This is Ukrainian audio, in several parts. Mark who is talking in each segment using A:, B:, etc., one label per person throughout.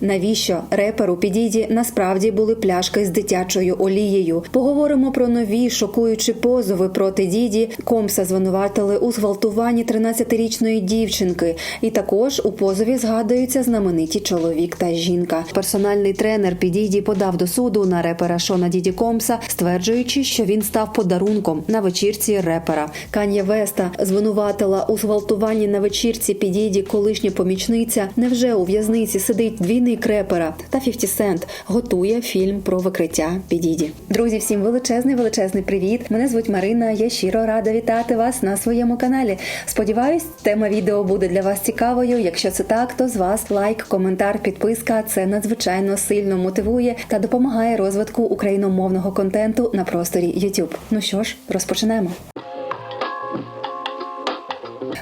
A: Навіщо реперу підіді насправді були пляшки з дитячою олією? Поговоримо про нові шокуючі позови проти діді. Комса звинуватили у зґвалтуванні 13-річної дівчинки. І також у позові згадуються знамениті чоловік та жінка. Персональний тренер підіді подав до суду на репера Шона Діді Комса, стверджуючи, що він став подарунком на вечірці репера. Кан'є Веста звинуватила у зґвалтуванні на вечірці підіді колишня помічниця. Невже у в'язниці сидить двійник репера та 50 Cent готує фільм про викриття підіді. Друзі, всім величезний величезний привіт. Мене звуть Марина. Я щиро рада вітати вас на своєму каналі. Сподіваюсь, тема відео буде для вас цікавою. Якщо це так, то з вас лайк, коментар, підписка. Це надзвичайно сильно мотивує та допомагає розвитку україномовного контенту на просторі YouTube. Ну що ж, розпочнемо.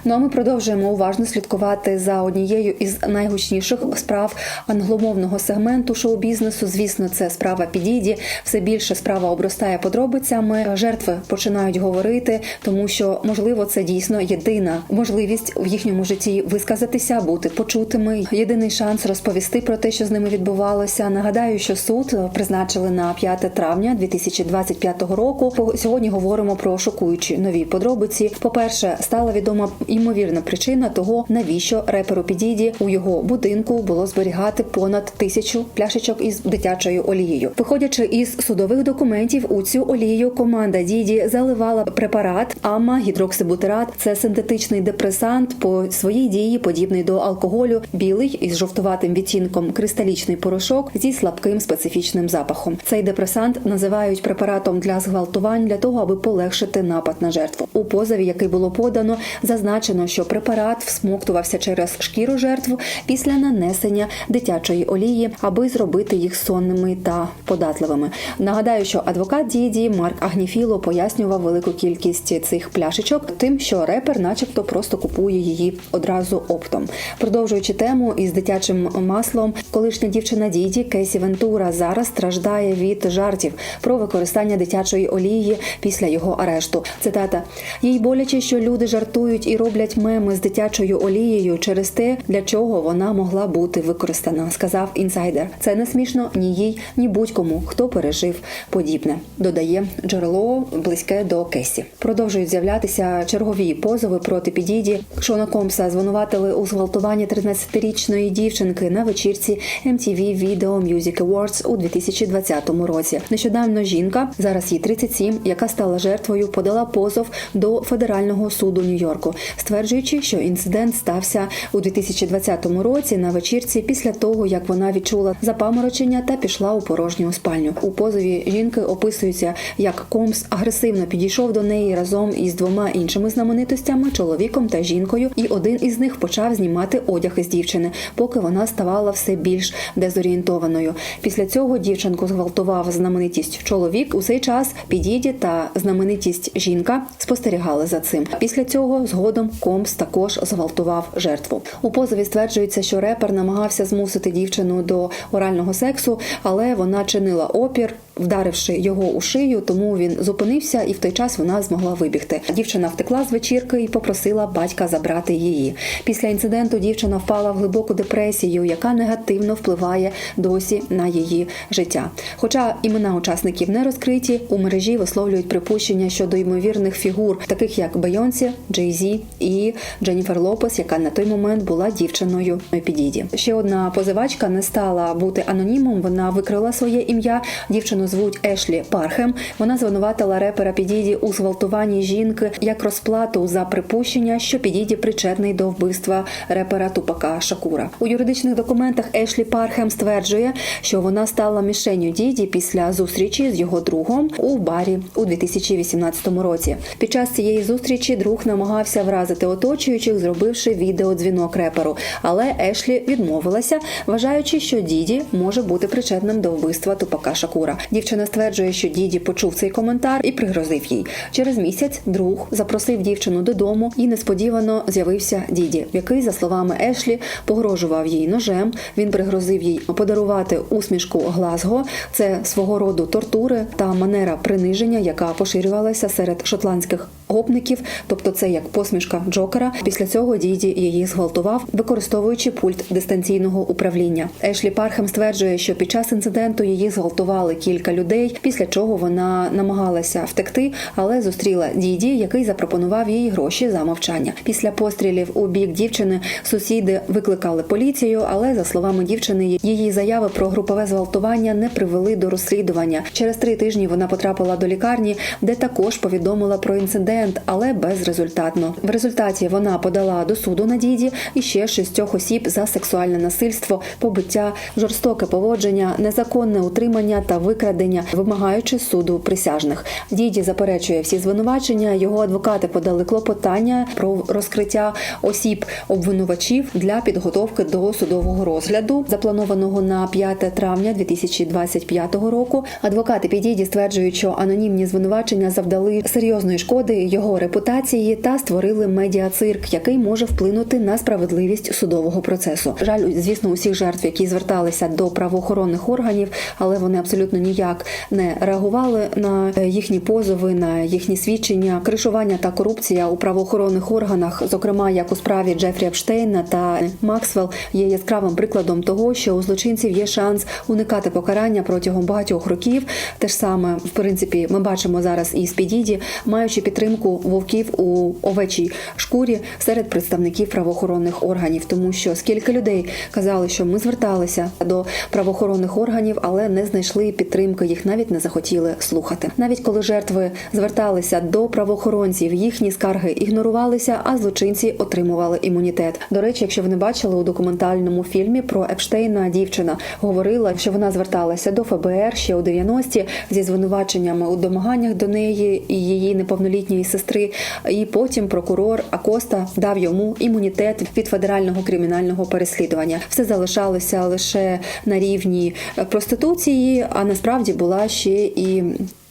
A: Ну а ми продовжуємо уважно слідкувати за однією із найгучніших справ англомовного сегменту шоу-бізнесу. Звісно, це справа підіді. Все більше справа обростає подробицями. Жертви починають говорити, тому що можливо це дійсно єдина можливість в їхньому житті висказатися, бути почутими. Єдиний шанс розповісти про те, що з ними відбувалося. Нагадаю, що суд призначили на 5 травня 2025 року. Сьогодні говоримо про шокуючі нові подробиці. По перше, стала відома ймовірна причина того, навіщо реперу Підіді у його будинку було зберігати понад тисячу пляшечок із дитячою олією. Виходячи із судових документів, у цю олію команда Діді заливала препарат амма гідроксибутерат. Це синтетичний депресант по своїй дії, подібний до алкоголю, білий із жовтуватим відтінком кристалічний порошок зі слабким специфічним запахом. Цей депресант називають препаратом для зґвалтувань для того, аби полегшити напад на жертву. У позові, який було подано, зазначено, що препарат всмоктувався через шкіру жертв після нанесення дитячої олії, аби зробити їх сонними та податливими. Нагадаю, що адвокат Діді Марк Агніфіло пояснював велику кількість цих пляшечок, тим, що репер, начебто, просто купує її одразу оптом. Продовжуючи тему із дитячим маслом, колишня дівчина Діді Кейсі Вентура зараз страждає від жартів про використання дитячої олії після його арешту. Цитата: їй боляче, що люди жартують і роблять меми з дитячою олією через те, для чого вона могла бути використана, сказав інсайдер. Це не смішно ні їй, ні будь-кому, хто пережив подібне. Додає джерело близьке до Кесі. Продовжують з'являтися чергові позови проти підіді. Шона Комса звинуватили у зґвалтуванні 13-річної дівчинки на вечірці MTV Video Music Awards у 2020 році. Нещодавно жінка, зараз їй 37, яка стала жертвою, подала позов до федерального суду Нью-Йорку, стверджуючи, що інцидент стався у 2020 році на вечірці після того, як вона відчула запаморочення та пішла у порожню спальню. У позові жінки описується, як Комс агресивно підійшов до неї разом із двома іншими знаменитостями чоловіком та жінкою, і один із них почав знімати одяг із дівчини, поки вона ставала все більш дезорієнтованою. Після цього дівчинку зґвалтував знаменитість чоловік. У цей час підіді та знаменитість жінка спостерігали за цим. Після цього згодом Комс також зґвалтував жертву. У позові стверджується, що репер намагався змусити дівчину до орального сексу, але вона чинила опір, вдаривши його у шию, тому він зупинився, і в той час вона змогла вибігти. Дівчина втекла з вечірки і попросила батька забрати її. Після інциденту дівчина впала в глибоку депресію, яка негативно впливає досі на її життя. Хоча імена учасників не розкриті, у мережі висловлюють припущення щодо ймовірних фігур, таких як Бейонсі, Джей Зі і Дженніфер Лопес, яка на той момент була дівчиною Підіді. Ще одна позивачка не стала бути анонімом. Вона викрила своє ім'я. Дівчину звуть Ешлі Пархем. Вона звинуватила репера Підіді у зґвалтуванні жінки як розплату за припущення, що Підіді причетний до вбивства репера Тупака Шакура. У юридичних документах Ешлі Пархем стверджує, що вона стала мішенью діді після зустрічі з його другом у барі у 2018 році. Під час цієї зустрічі друг намагався вразити оточуючих, зробивши відеодзвінок реперу. Але Ешлі відмовилася, вважаючи, що діді може бути причетним до вбивства Тупака Шакура. Дівчина стверджує, що діді почув цей коментар і пригрозив їй. Через місяць друг запросив дівчину додому і несподівано з'явився діді, який, за словами Ешлі, погрожував їй ножем. Він пригрозив їй подарувати усмішку Глазго. Це свого роду тортури та манера приниження, яка поширювалася серед шотландських гопників, тобто це як посмішка Джокера. Після цього діді її зґвалтував, використовуючи пульт дистанційного управління. Ешлі Пархем стверджує, що під час інциденту її зґвалтували кілька людей, після чого вона намагалася втекти, але зустріла діді, який запропонував їй гроші за мовчання. Після пострілів у бік дівчини сусіди викликали поліцію, але за словами дівчини, її заяви про групове зґвалтування не привели до розслідування. Через три тижні вона потрапила до лікарні, де також повідомила про інцидент, але безрезультатно. В результаті вона подала до суду на діді і ще шістьох осіб за сексуальне насильство, побиття, жорстоке поводження, незаконне утримання та викрадення, вимагаючи суду присяжних. Діді заперечує всі звинувачення. Його адвокати подали клопотання про розкриття осіб обвинувачів для підготовки до судового розгляду, запланованого на 5 травня 2025 року. Адвокати Підіді стверджують, що анонімні звинувачення завдали серйозної шкоди його репутації та створили медіацирк, який може вплинути на справедливість судового процесу. Жаль, звісно, усіх жертв, які зверталися до правоохоронних органів, але вони абсолютно ніяк не реагували на їхні позови, на їхні свідчення, кришування та корупція у правоохоронних органах, зокрема як у справі Джефрі Епштейна та Максвелл, є яскравим прикладом того, що у злочинців є шанс уникати покарання протягом багатьох років. Те ж саме в принципі ми бачимо зараз і з Підіді, маючи підтримку вовків у овечій шкурі серед представників правоохоронних органів, тому що скільки людей казали, що ми зверталися до правоохоронних органів, але не знайшли підтримки, їх навіть не захотіли слухати. Навіть коли жертви зверталися до правоохоронців, їхні скарги ігнорувалися, а злочинці отримували імунітет. До речі, якщо ви не бачили у документальному фільмі про Епштейна, дівчина говорила, що вона зверталася до ФБР ще у 90-ті зі звинуваченнями у домаганнях до неї і її неповнолітньої сестри. І потім прокурор Акоста дав йому імунітет від федерального кримінального переслідування. Все залишалося лише на рівні проституції, а насправді була ще і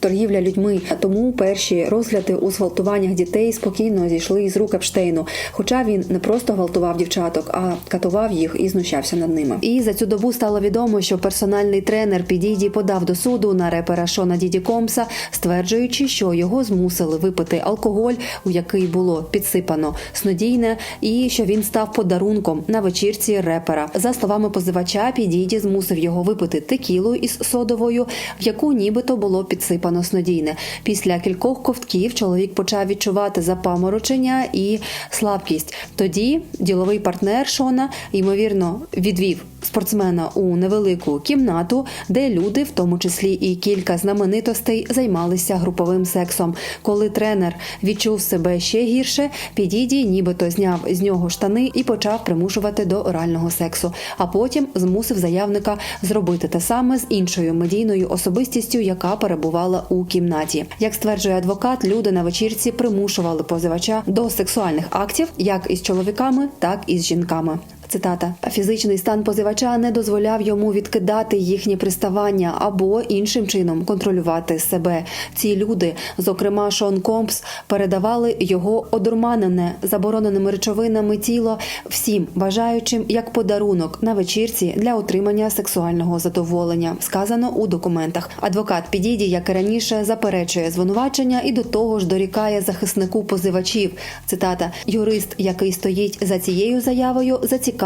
A: торгівля людьми. Тому перші розгляди у зґвалтуваннях дітей спокійно зійшли з рук Епштейну. Хоча він не просто гвалтував дівчаток, а катував їх і знущався над ними. І за цю добу стало відомо, що персональний тренер Підіді подав до суду на репера Шона Діді Комса, стверджуючи, що його змусили випити алкоголь, у який було підсипано снодійне, і що він став подарунком на вечірці репера. За словами позивача, Підіді змусив його випити текілу із содовою, в яку нібито було підсипано снодійне. Після кількох ковтків чоловік почав відчувати запаморочення і слабкість. Тоді діловий партнер Шона ймовірно відвів спортсмена у невелику кімнату, де люди, в тому числі і кілька знаменитостей, займалися груповим сексом. Коли тренер відчув себе ще гірше, підіді, нібито зняв з нього штани і почав примушувати до орального сексу. А потім змусив заявника зробити те саме з іншою медійною особистістю, яка перебувала у кімнаті. Як стверджує адвокат, люди на вечірці примушували позивача до сексуальних актів як із чоловіками, так і з жінками. Цитата фізичний стан позивача не дозволяв йому відкидати їхні приставання або іншим чином контролювати себе. Ці люди, зокрема Шон Компс, передавали його одурманене забороненими речовинами тіло всім бажаючим як подарунок на вечірці для отримання сексуального задоволення. Сказано у документах. Адвокат Підіді, як і раніше, заперечує звинувачення і до того ж дорікає захиснику позивачів. Цитата: юрист, який стоїть за цією заявою, зацікавлений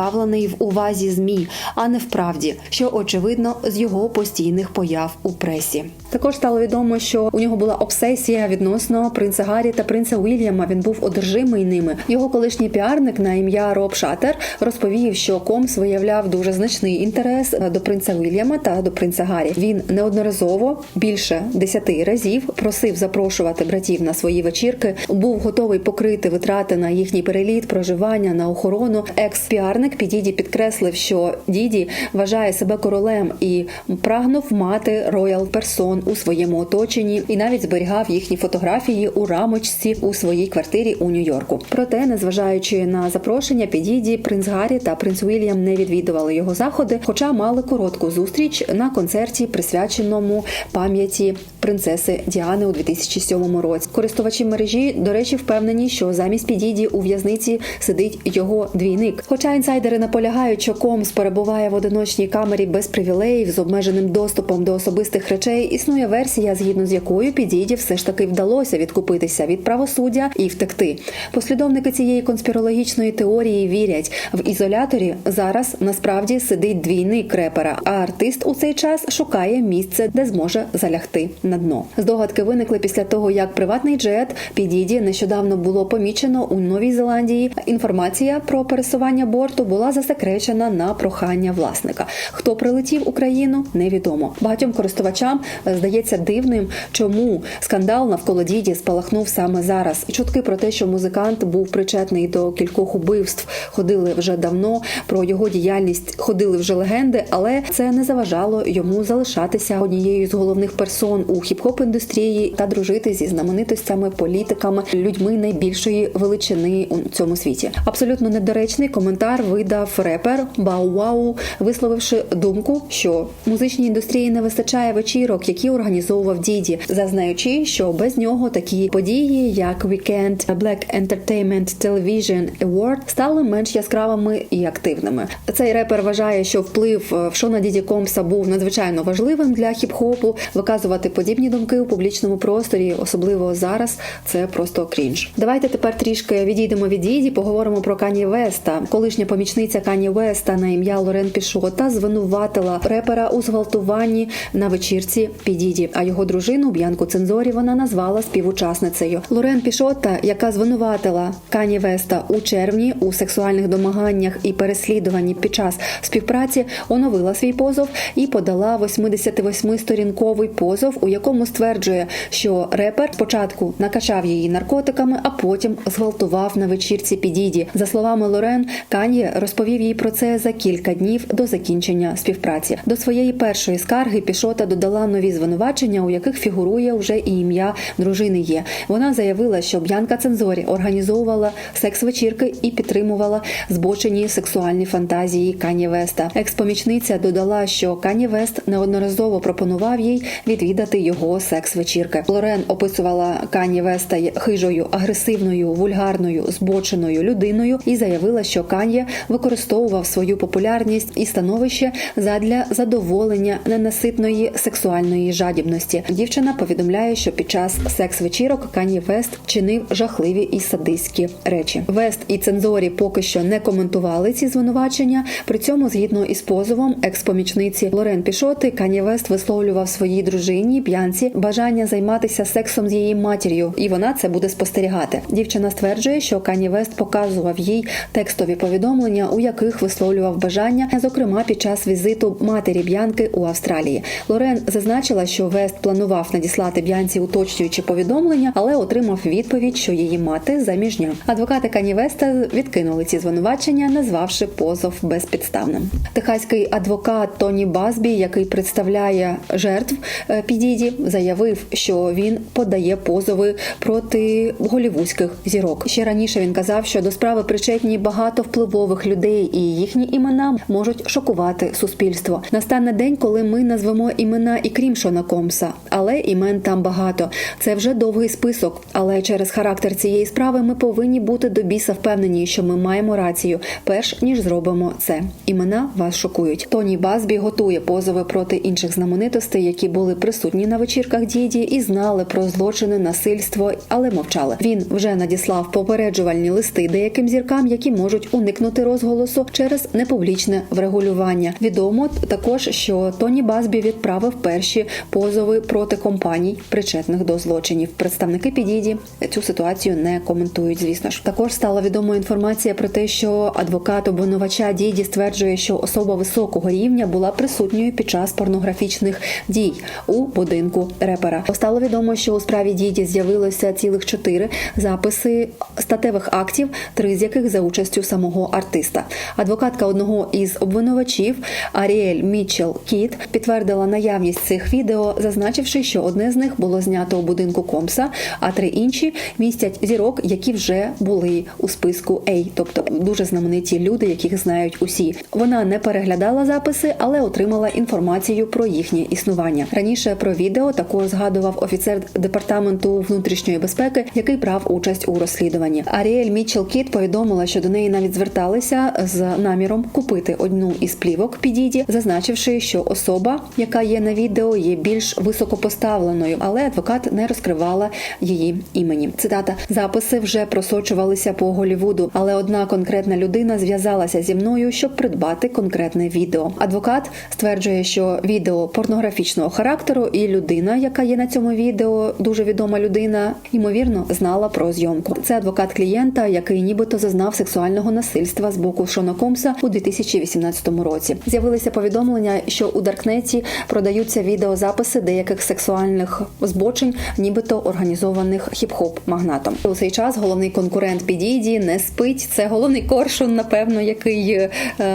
A: в увазі змі, а не в правді, що очевидно з його постійних появ у пресі. Також стало відомо, що у нього була обсесія відносно принца Гаррі та принца Уільяма. Він був одержимий ними. Його колишній піарник на ім'я Роб Шатер розповів, що Комс виявляв дуже значний інтерес до принца Уільяма та до принца Гаррі. Він неодноразово більше десяти разів просив запрошувати братів на свої вечірки. Був готовий покрити витрати на їхній переліт, проживання на охорону. Екс-піарник Підіді підкреслив, що Діді вважає себе королем і прагнув мати роял персон у своєму оточенні, і навіть зберігав їхні фотографії у рамочці у своїй квартирі у Нью-Йорку. Проте, незважаючи на запрошення, Підіді, принц Гаррі та принц Уільям не відвідували його заходи, хоча мали коротку зустріч на концерті, присвяченому пам'яті принцеси Діани у 2007 році. Користувачі мережі, до речі, впевнені, що замість Підіді у в'язниці сидить його двійник. Хоча Інсайдери наполягають, що Комс перебуває в одиночній камері без привілеїв з обмеженим доступом до особистих речей. Існує версія, згідно з якою Підіді все ж таки вдалося відкупитися від правосуддя і втекти. Послідовники цієї конспірологічної теорії вірять, в ізоляторі зараз насправді сидить двійник репера, а артист у цей час шукає місце, де зможе залягти на дно. Здогадки виникли після того, як приватний джет Підіді нещодавно було помічено у Новій Зеландії. Інформація про пересування борту була засекречена на прохання власника. Хто прилетів Україну, невідомо. Багатьом користувачам е, здається дивним, чому скандал навколо діді спалахнув саме зараз. Чутки про те, що музикант був причетний до кількох убивств, ходили вже давно. Про його діяльність ходили вже легенди, але це не заважало йому залишатися однією з головних персон у хіп-хоп індустрії та дружити зі знаменитостями, політиками, людьми найбільшої величини у цьому світі. Абсолютно недоречний коментар видав репер Бау Вау, висловивши думку, що музичній індустрії не вистачає вечірок, які організовував діді, зазнаючи, що без нього такі події, як Weekend Black Entertainment Television Award, стали менш яскравими і активними. Цей репер вважає, що вплив е, в Шона Діді Комса був надзвичайно важливим для хіп-хопу. Виказувати подібні думки у публічному просторі, особливо зараз, це просто крінж. Давайте тепер трішки відійдемо від Діді, поговоримо про Кані Веста. Колишня помічниця Кані Веста на ім'я Лорен Пішота звинуватила репера у зґвалтуванні на вечірці Підіді, а його дружину Б'янку Цензорі вона назвала співучасницею. Лорен Пішота, яка звинуватила Кані Веста у червні у сексуальних домаганнях і переслідуванні під час співпраці, оновила свій позов і подала 88-сторінковий позов, у якому стверджує, що репер спочатку накачав її наркотиками, а потім зґвалтував на вечірці Підіді. За словами Лорен, Кан'є розповів їй про це за кілька днів до закінчення співпраці. До своєї першої скарги Пішота додала нові звинувачення, у яких фігурує вже і ім'я дружини. Є вона заявила, що Б'янка Цензорі організовувала секс-вечірки і підтримувала збочені сексуальні фантазії Кані Веста. Екс-помічниця додала, що Кані Вест неодноразово пропонував їй відвідати його секс-вечірки. Лорен описувала Кані Веста хижою, агресивною, вульгарною, збоченою людиною і заявила, що Кан'є використовував свою популярність і становище задля задоволення ненаситної сексуальної жадібності. Дівчина повідомляє, що під час секс-вечірок Кан'є Вест чинив жахливі і садистські речі. Вест і цензорі поки що не коментували ці звинувачення. При цьому, згідно із позовом екс-помічниці Лорен Пішоти, Кан'є Вест висловлював своїй дружині п'янці бажання займатися сексом з її матір'ю, і вона це буде спостерігати. Дівчина стверджує, що Кан'є Вест показував їй текстові повідомлення, у яких висловлював бажання, зокрема під час візиту матері Б'янки у Австралії. Лорен зазначила, що Вест планував надіслати Б'янці уточнюючі повідомлення, але отримав відповідь, що її мати заміжня. Адвокати Кані Веста відкинули ці звинувачення, назвавши позов безпідставним. Техаський адвокат Тоні Базбі, який представляє жертв е, Підіді, заявив, що він подає позови проти голівудських зірок. Ще раніше він казав, що до справи причетні багато впливових людей, і їхні імена можуть шокувати суспільство. Настане день, коли ми назвемо імена і крім Шона Комса, але імен там багато. Це вже довгий список. Але через характер цієї справи ми повинні бути до біса впевнені, що ми маємо рацію, перш ніж зробимо це. Імена вас шокують. Тоні Базбі готує позови проти інших знаменитостей, які були присутні на вечірках діді і знали про злочини, насильство, але мовчали. Він вже надіслав попереджувальні листи деяким зіркам, які можуть уникнути розголосу через непублічне врегулювання. Відомо також, що Тоні Базбі відправив перші позови проти компаній, причетних до злочинів. Представники підіді цю ситуацію не коментують. Звісно ж, також стала відома інформація про те, що адвокат обвинувача діді стверджує, що особа високого рівня була присутньою під час порнографічних дій у будинку репера. Стало відомо, що у справі діді з'явилося цілих чотири записи статевих актів, три з яких за участю самого артиста. Адвокатка одного із обвинувачів Аріель Мітчел Кіт підтвердила наявність цих відео, зазначивши, що одне з них було знято у будинку Комса, а три інші містять зірок, які вже були у списку A, тобто дуже знамениті люди, яких знають усі. Вона не переглядала записи, але отримала інформацію про їхнє існування. Раніше про відео також згадував офіцер департаменту внутрішньої безпеки, який брав участь у розслідуванні. Аріель Мітчел Кіт повідомила, що до неї навіть зверталися з наміром купити одну із плівок Підіді, зазначивши, що особа, яка є на відео, є більш високопоставленою, але адвокат не розкривала її імені. Цитата записи вже просочувалися по Голівуду, але одна конкретна людина зв'язалася зі мною, щоб придбати конкретне відео. Адвокат стверджує, що відео порнографічного характеру, і людина, яка є на цьому відео, дуже відома людина, ймовірно, знала про зйомку. Це адвокат клієнта, який нібито зазнав сексуального насильства з боку Шона Комса у 2018 році. З'явилися повідомлення, що у Даркнеті продаються відеозаписи деяких сексуальних збочень, нібито організованих хіп-хоп магнатом. У цей час головний конкурент Підіді не спить. Це головний коршун, напевно, який е,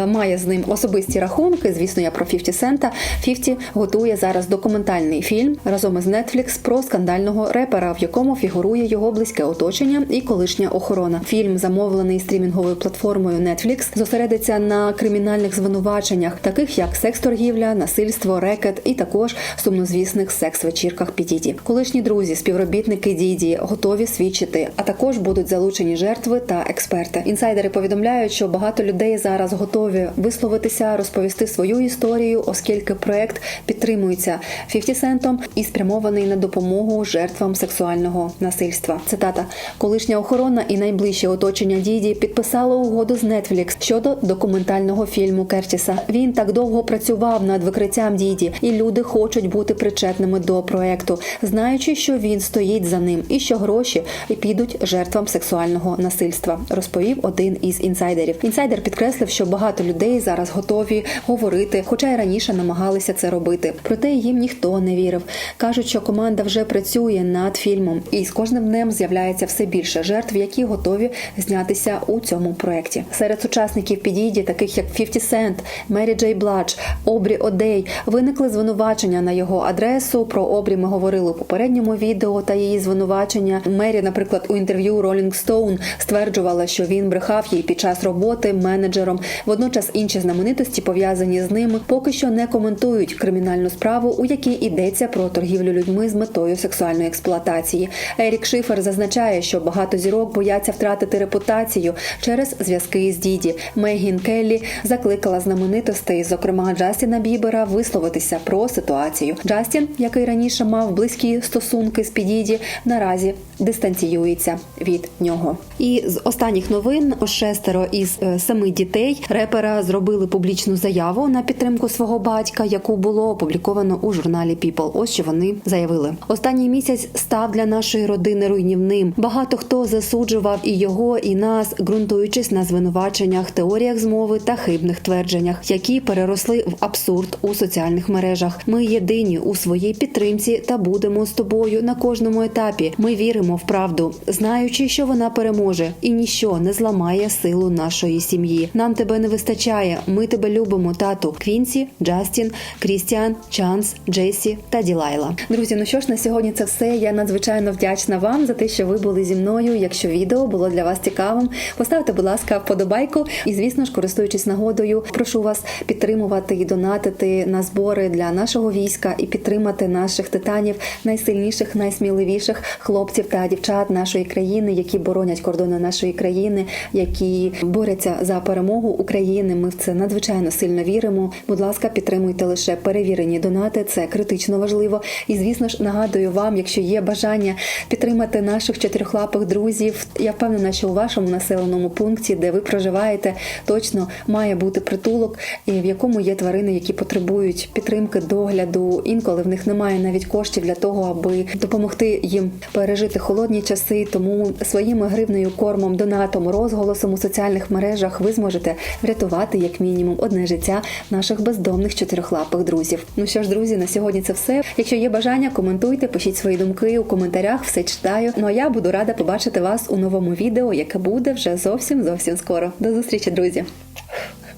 A: має з ним особисті рахунки. Звісно, я про 50 Сента. 50 готує зараз документальний фільм разом із Netflix про скандального репера, в якому фігурує його близьке оточення і колишня охорона. Фільм, замовлений стрімінговою платформою Netflix, зосередиться на кримінальних звинуваченнях, таких як секс-торгівля, насильство, рекет і також сумнозвісних секс-вечірках Підіді. Колишні друзі, співробітники Діді готові свідчити, а також будуть залучені жертви та експерти. Інсайдери повідомляють, що багато людей зараз готові висловитися, розповісти свою історію, оскільки проект підтримується 50 Сентом і спрямований на допомогу жертвам сексуального насильства. Цитата: колишня охорона і найближче оточення Діді підписало угоду з Netflix щодо документального фільму Кертіса. Він так довго працював над викриттям Діді, і люди хочуть бути причетними до проекту, знаючи, що він стоїть за ним, і що гроші підуть жертвам сексуального насильства. Розповів один із інсайдерів. Інсайдер підкреслив, що багато людей зараз готові говорити, хоча й раніше намагалися це робити. Проте їм ніхто не вірив. кажуть, що команда вже працює над фільмом, і з кожним днем з'являється все більше жертв, які готові знятися у цьому проєкті. Серед учасників підійді, таких як 50 Cent, Мері Джей Бладж, Обрі Одей, виникли звинувачення на його адресу. Про Обрі ми говорили у попередньому відео та її звинувачення. Мері, наприклад, у інтерв'ю Rolling Stone стверджувала, що він брехав їй під час роботи менеджером. Водночас інші знаменитості пов'язані з ними поки що не коментують кримінальну справу, у якій йдеться про торгівлю людьми з метою сексуальної експлуатації. Ерік Шифер зазначає, що багато зірок бояться втратити репутацію через зв'язки з Діді. Мегін Келлі закликала знаменитостей, зокрема Джастіна Бібера, висловитися про ситуацію. Джастін, який раніше мав близькі стосунки з Підіді, наразі дистанціюється від нього. І з останніх новин шестеро із е, семи дітей репера зробили публічну заяву на підтримку свого батька, яку було опубліковано у журналі People. Ось що вони заявили. Останній місяць став для нашої родини руйнівним. Багато хто засуджував і його, і нас, ґрунтуючись на звинуваченнях, теоріях змови та хибних твердженнях, які переросли в абсурд у соціальних мережах. Ми єдині у своїй підтримці та будемо з тобою на кожному етапі. Ми віримо в правду, знаючи, що вона переможе, і ніщо не зламає силу нашої сім'ї. Нам тебе не вистачає. Ми тебе любимо, тату. Квінсі, Джастін, Крістіан, Чанс, Джесі та Ділайла. Друзі, ну що ж на сьогодні це все. Я надзвичайно вдячна вам за те, що ви були зі мною. Якщо відео було для вас цікавим, поставте, будь ласка, вподобайку. І звісно ж, користуючись нагодою, прошу вас підтримувати і донатити на збори для нашого війська і підтримати наших титанів, найсильніших, найсміливіших хлопців та дівчат нашої країни, які боронять кордони нашої країни, які борються за перемогу України. Ми в це надзвичайно сильно віримо. Будь ласка, підтримуйте лише перевірені донати. Це критично важливо. І звісно ж нагадую вам, якщо є бажання підтримати наших чотирьохлапих друзів. Я впевнена, що у вашому населеному пункті, де ви проживаєте, точно має бути притулок, в якому є тварини, які потребують підтримки, догляду. Інколи в них немає навіть коштів для того, аби допомогти їм пережити холодні часи. Тому своїми гривнею, кормом, донатом, розголосом у соціальних мережах ви зможете врятувати як мінімум одне життя наших бездомних чотирьохлапих друзів. Ну що ж, друзі, на сьогодні це все. Якщо є бажання, коментуйте, пишіть свої думки у коментарях, все читаю. Ну а я буду рада побачити вас у новому відео, яке буде вже зовсім зовсім скоро. До зустрічі, друзі.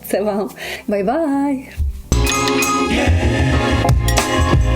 A: Це вам. Бай-бай!
B: Yeah. Bye.